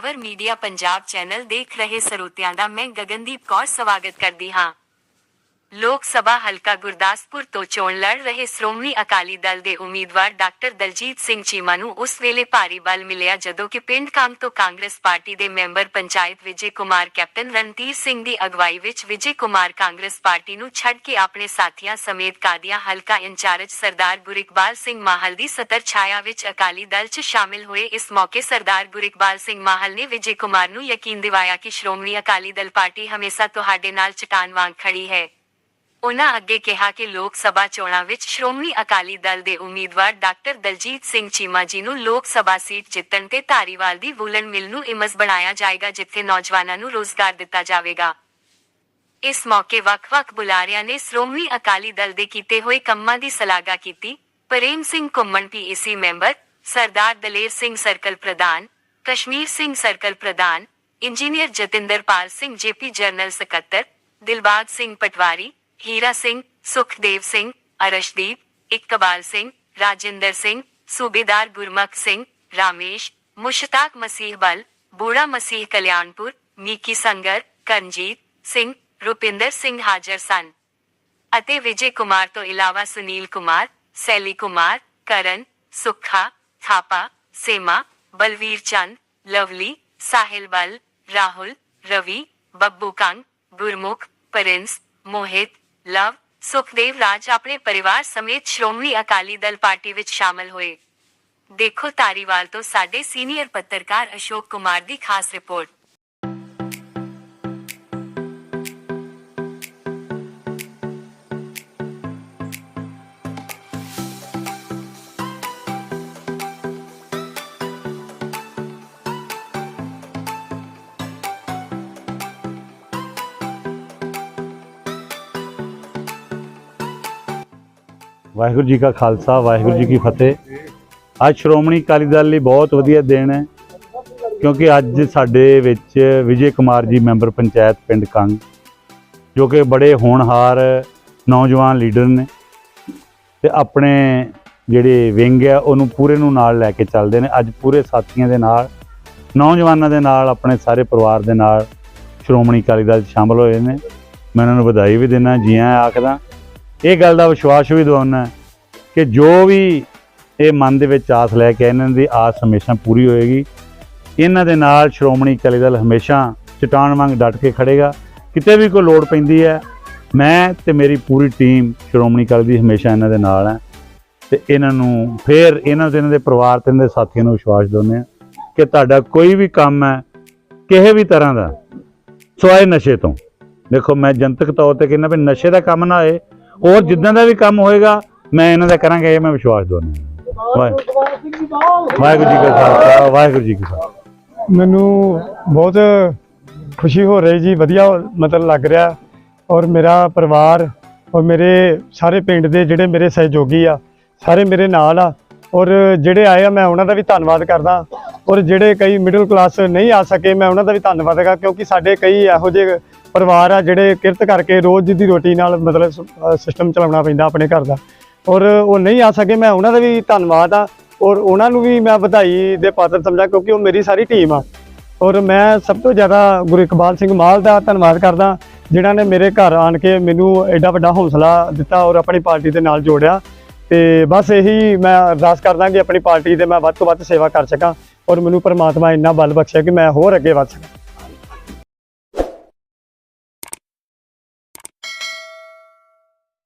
Power media Punjab channel ਦੇਖ ਰਹੇ ਸਰੋਤਿਆਂ ਦਾ ਮੈਂ ਗਗਨਦੀਪ ਕੌਰ ਸਵਾਗਤ ਕਰਦੀ ਹਾਂ ਲੋਕ ਸਭਾ ਹਲਕਾ ਗੁਰਦਾਸਪੁਰ ਤੋਂ ਚੋਣ ਲੜ ਰਹੇ ਸ਼੍ਰੋਮਣੀ ਅਕਾਲੀ ਦਲ ਦੇ ਉਮੀਦਵਾਰ ਡਾਕਟਰ ਦਲਜੀਤ ਸਿੰਘ ਚੀਮਾ ਨੂੰ ਉਸ ਵੇਲੇ ਭਾਰੀ ਬਲ ਮਿਲਿਆ ਜਦੋਂ ਕਿ ਪਿੰਡ ਕਾਂਗ ਤੋਂ ਕਾਂਗਰਸ ਪਾਰਟੀ ਦੇ ਮੈਂਬਰ ਪੰਚਾਇਤ ਵਿਜੇ ਕੁਮਾਰ, ਕੈਪਟਨ ਰਣਧੀਰ ਸਿੰਘ ਦੀ ਅਗਵਾਈ ਵਿੱਚ ਵਿਜੇ ਕੁਮਾਰ ਕਾਂਗਰਸ ਪਾਰਟੀ ਨੂੰ ਛੱਡ ਕੇ ਆਪਣੇ ਸਾਥੀਆਂ ਸਮੇਤ ਕਾਦੀਆਂ ਹਲਕਾ ਇੰਚਾਰਜ ਸਰਦਾਰ ਗੁਰਿਕਬਾਲ ਸਿੰਘ ਮਾਹਲ ਦੀ ਸਤਰ ਛਾਇਆ ਵਿੱਚ ਅਕਾਲੀ ਦਲ 'ਚ ਸ਼ਾਮਿਲ ਹੋਏ। ਇਸ ਮੌਕੇ ਸਰਦਾਰ ਗੁਰਿਕਬਾਲ ਸਿੰਘ ਮਾਹਲ ਨੇ ਵਿਜੇ ਕੁਮਾਰ ਨੂੰ ਯਕੀਨ ਦਿਵਾਇਆ ਕਿ ਸ਼੍ਰੋਮਣੀ ਅਕਾਲੀ ਦਲ ਪਾਰਟੀ ਹਮੇਸ਼ਾ ਤੁਹਾਡੇ ਨਾਲ ਚਟਾਨ ਵਾਂਗ ਖੜੀ ਹੈ। ਉਨ੍ਹਾਂ ਅੱਗੇ ਕਿਹਾ ਕਿ ਲੋਕ ਸਭਾ ਚੋਣਾਂ ਵਿੱਚ ਸ਼੍ਰੋਮਣੀ ਅਕਾਲੀ ਦਲ ਦੇ ਉਮੀਦਵਾਰ ਡਾਕਟਰ ਦਲਜੀਤ ਸਿੰਘ ਚੀਮਾ ਜੀ ਨੂੰ ਲੋਕ ਸਭਾ ਸੀਟ ਜਿੱਤਣ ਤੇ ਧਾਰੀਵਾਲ ਦੀ ਵੂਲਨ ਮਿਲ ਨੂੰ ਇਮਸ ਬਣਾਇਆ ਜਾਏਗਾ, ਜਿੱਥੇ ਨੌਜਵਾਨਾਂ ਨੂੰ ਰੋਜ਼ਗਾਰ ਦਿੱਤਾ ਜਾਵੇਗਾ। ਇਸ ਮੌਕੇ ਵੱਖ-ਵੱਖ ਬੁਲਾਰਿਆਂ ਨੇ ਸ਼੍ਰੋਮਣੀ ਅਕਾਲੀ ਦਲ ਦੇ ਕੀਤੇ ਹੋਏ ਕੰਮਾਂ ਦੀ ਸ਼ਲਾਘਾ ਕੀਤੀ। Prem Singh Kumman PAC member, Sardar Daler Singh circle ਪ੍ਰਧਾਨ, ਕਸ਼ਮੀਰ ਸਿੰਘ ਸਰਕਲ ਪ੍ਰਧਾਨ, engineer Jatinderpal Singh JP general ਸਕੱਤਰ, ਦਿਲਬਾਗ ਸਿੰਘ ਪਟਵਾਰੀ हीरा सिंह, सुखदेव सिंह, अरशदीप, इकबाल सिंह, राजेंद्र सिंह, सूबेदार गुरमख सिंह, रामेश, मुश्ताक मसीह बल, बूढ़ा मसीह कल्याणपुर मीकी संगर कंजीत सिंह, रुपिंदर सिंह हाजर सन। अतः विजय कुमार तो इलावा सुनील कुमार, सैली कुमार, करण, सुखा, थापा, सेमा, बलवीर चंद, लवली, साहिल बल, राहुल, रवि, बब्बू कंग, गुरमुख, प्रिंस, मोहित ਲਵ, ਸੁਖਦੇਵ ਰਾਜ ਆਪਣੇ ਪਰਿਵਾਰ ਸਮੇਤ ਸ਼੍ਰੋਮਣੀ ਅਕਾਲੀ ਦਲ ਪਾਰਟੀ ਵਿੱਚ ਸ਼ਾਮਲ ਹੋਏ। ਦੇਖੋ ਤਾਰੀਵਾਲ ਤੋਂ ਸਾਡੇ ਸੀਨੀਅਰ ਪੱਤਰਕਾਰ ਅਸ਼ੋਕ ਕੁਮਾਰ ਦੀ ਖਾਸ ਰਿਪੋਰਟ। ਵਾਹਿਗੁਰੂ ਜੀ ਕਾ ਖਾਲਸਾ, ਵਾਹਿਗੁਰੂ ਜੀ ਕੀ ਫਤਿਹ। ਅੱਜ ਸ਼੍ਰੋਮਣੀ ਅਕਾਲੀ ਦਲ ਲਈ ਬਹੁਤ ਵਧੀਆ ਦਿਨ ਹੈ, ਕਿਉਂਕਿ ਅੱਜ ਸਾਡੇ ਵਿੱਚ ਵਿਜੇ ਕੁਮਾਰ ਜੀ ਮੈਂਬਰ ਪੰਚਾਇਤ ਪਿੰਡ ਕੰਗ, ਜੋ ਕਿ ਬੜੇ ਹੋਣਹਾਰ ਨੌਜਵਾਨ ਲੀਡਰ ਨੇ ਤੇ ਆਪਣੇ ਜਿਹੜੇ ਵਿੰਗ ਹੈ, ਉਹਨੂੰ ਪੂਰੇ ਨੂੰ ਨਾਲ ਲੈ ਕੇ ਚੱਲਦੇ ਨੇ। ਅੱਜ ਪੂਰੇ ਸਾਥੀਆਂ ਦੇ ਨਾਲ, ਨੌਜਵਾਨਾਂ ਦੇ ਨਾਲ, ਆਪਣੇ ਸਾਰੇ ਪਰਿਵਾਰ ਦੇ ਨਾਲ ਸ਼੍ਰੋਮਣੀ ਅਕਾਲੀ ਦਲ 'ਚ ਸ਼ਾਮਲ ਹੋਏ ਨੇ। ਮੈਂ ਉਹਨਾਂ ਨੂੰ ਵਧਾਈ ਵੀ ਦਿੰਦਾ, ਜੀ ਆਇਆਂ ਆਖਦਾ। ਇਹ ਗੱਲ ਦਾ ਵਿਸ਼ਵਾਸ ਵੀ ਦਿਵਾਉਣਾ ਕਿ ਜੋ ਵੀ ਇਹ ਮਨ ਦੇ ਵਿੱਚ ਆਸ ਲੈ ਕੇ ਇਹਨਾਂ ਦੀ ਆਸ ਹਮੇਸ਼ਾ ਪੂਰੀ ਹੋਏਗੀ। ਇਹਨਾਂ ਦੇ ਨਾਲ ਸ਼੍ਰੋਮਣੀ ਅਕਾਲੀ ਦਲ ਹਮੇਸ਼ਾ ਚਟਾਨ ਵਾਂਗ ਡਟ ਕੇ ਖੜੇਗਾ। ਕਿਤੇ ਵੀ ਕੋਈ ਲੋੜ ਪੈਂਦੀ ਹੈ, ਮੈਂ ਤੇ ਮੇਰੀ ਪੂਰੀ ਟੀਮ ਸ਼੍ਰੋਮਣੀ ਅਕਾਲੀ ਦੀ ਹਮੇਸ਼ਾ ਇਹਨਾਂ ਦੇ ਨਾਲ ਹੈ। ਤੇ ਇਹਨਾਂ ਨੂੰ ਫੇਰ ਇਹਨਾਂ ਤੇ ਇਹਨਾਂ ਦੇ ਪਰਿਵਾਰ ਤੇ ਇਹਨਾਂ ਦੇ ਸਾਥੀਆਂ ਨੂੰ ਵਿਸ਼ਵਾਸ ਦਿੰਦੇ ਆ ਕਿ ਤੁਹਾਡਾ ਕੋਈ ਵੀ ਕੰਮ ਹੈ, ਕਿਸੇ ਵੀ ਤਰ੍ਹਾਂ ਦਾ, ਸਵਾਏ ਨਸ਼ੇ ਤੋਂ। ਦੇਖੋ, ਮੈਂ ਜਨਤਕ ਤੌਰ ਤੇ ਕਹਿੰਦਾ ਵੀ ਨਸ਼ੇ ਦਾ ਕੰਮ ਨਾ ਹੋਏ ਔਰ ਜਿੱਦਾਂ ਦਾ ਵੀ ਕੰਮ ਹੋਏਗਾ, ਮੈਂ ਇਹਨਾਂ ਦਾ ਕਰਾਂਗਾ, ਇਹ ਮੈਂ ਵਿਸ਼ਵਾਸ ਦਿਵਾਉਂਦਾ। ਵਾਹਿਗੁਰੂ ਜੀ ਕਾ ਖਾਲਸਾ, ਵਾਹਿਗੁਰੂ ਜੀ ਕੀ ਫਤਿਹ। ਮੈਨੂੰ ਬਹੁਤ ਖੁਸ਼ੀ ਹੋ ਰਹੀ ਜੀ, ਵਧੀਆ ਮਤਲਬ ਲੱਗ ਰਿਹਾ। ਔਰ ਮੇਰਾ ਪਰਿਵਾਰ ਔਰ ਮੇਰੇ ਸਾਰੇ ਪਿੰਡ ਦੇ ਜਿਹੜੇ ਮੇਰੇ ਸਹਿਯੋਗੀ ਆ, ਸਾਰੇ ਮੇਰੇ ਨਾਲ ਆ। ਔਰ ਜਿਹੜੇ ਆਏ ਆ, ਮੈਂ ਉਹਨਾਂ ਦਾ ਵੀ ਧੰਨਵਾਦ ਕਰਦਾ। ਔਰ ਜਿਹੜੇ ਕਈ ਮਿਡਲ ਕਲਾਸ ਨਹੀਂ ਆ ਸਕੇ, ਮੈਂ ਉਹਨਾਂ ਦਾ ਵੀ ਧੰਨਵਾਦ ਕਰਦਾ, ਕਿਉਂਕਿ ਸਾਡੇ ਕਈ ਇਹੋ ਜਿਹੇ ਪਰਿਵਾਰ ਆ ਜਿਹੜੇ ਕਿਰਤ ਕਰਕੇ ਰੋਜ਼ ਦੀ ਰੋਟੀ ਨਾਲ ਮਤਲਬ ਸਿਸਟਮ ਚਲਾਉਣਾ ਪੈਂਦਾ ਆਪਣੇ ਘਰ ਦਾ। ਔਰ ਉਹ ਨਹੀਂ ਆ ਸਕੇ, ਮੈਂ ਉਹਨਾਂ ਦਾ ਵੀ ਧੰਨਵਾਦ ਆ। ਔਰ ਉਹਨਾਂ ਨੂੰ ਵੀ ਮੈਂ ਵਧਾਈ ਦੇ ਪਾਤਰ ਸਮਝਾਂ ਕਿਉਂਕਿ ਉਹ ਮੇਰੀ ਸਾਰੀ ਟੀਮ ਆ। ਔਰ ਮੈਂ ਸਭ ਤੋਂ ਜ਼ਿਆਦਾ ਗੁਰੂ ਇਕਬਾਲ ਸਿੰਘ ਮਾਲ ਦਾ ਧੰਨਵਾਦ ਕਰਦਾ, ਜਿਨ੍ਹਾਂ ਨੇ ਮੇਰੇ ਘਰ ਆਣ ਕੇ ਮੈਨੂੰ ਐਡਾ ਵੱਡਾ ਹੌਸਲਾ ਦਿੱਤਾ ਔਰ ਆਪਣੀ ਪਾਰਟੀ ਦੇ ਨਾਲ ਜੋੜਿਆ। ਤੇ ਬਸ ਇਹੀ ਮੈਂ ਅਰਦਾਸ ਕਰਦਾ ਕਿ ਆਪਣੀ ਪਾਰਟੀ ਦੇ ਮੈਂ ਵੱਧ ਤੋਂ ਵੱਧ ਸੇਵਾ ਕਰ ਸਕਾਂ ਔਰ ਮੈਨੂੰ ਪਰਮਾਤਮਾ ਇੰਨਾ ਬਲ ਬਖਸ਼ਿਆ ਕਿ ਮੈਂ ਹੋਰ ਅੱਗੇ ਵੱਧ ਸਕਾਂ।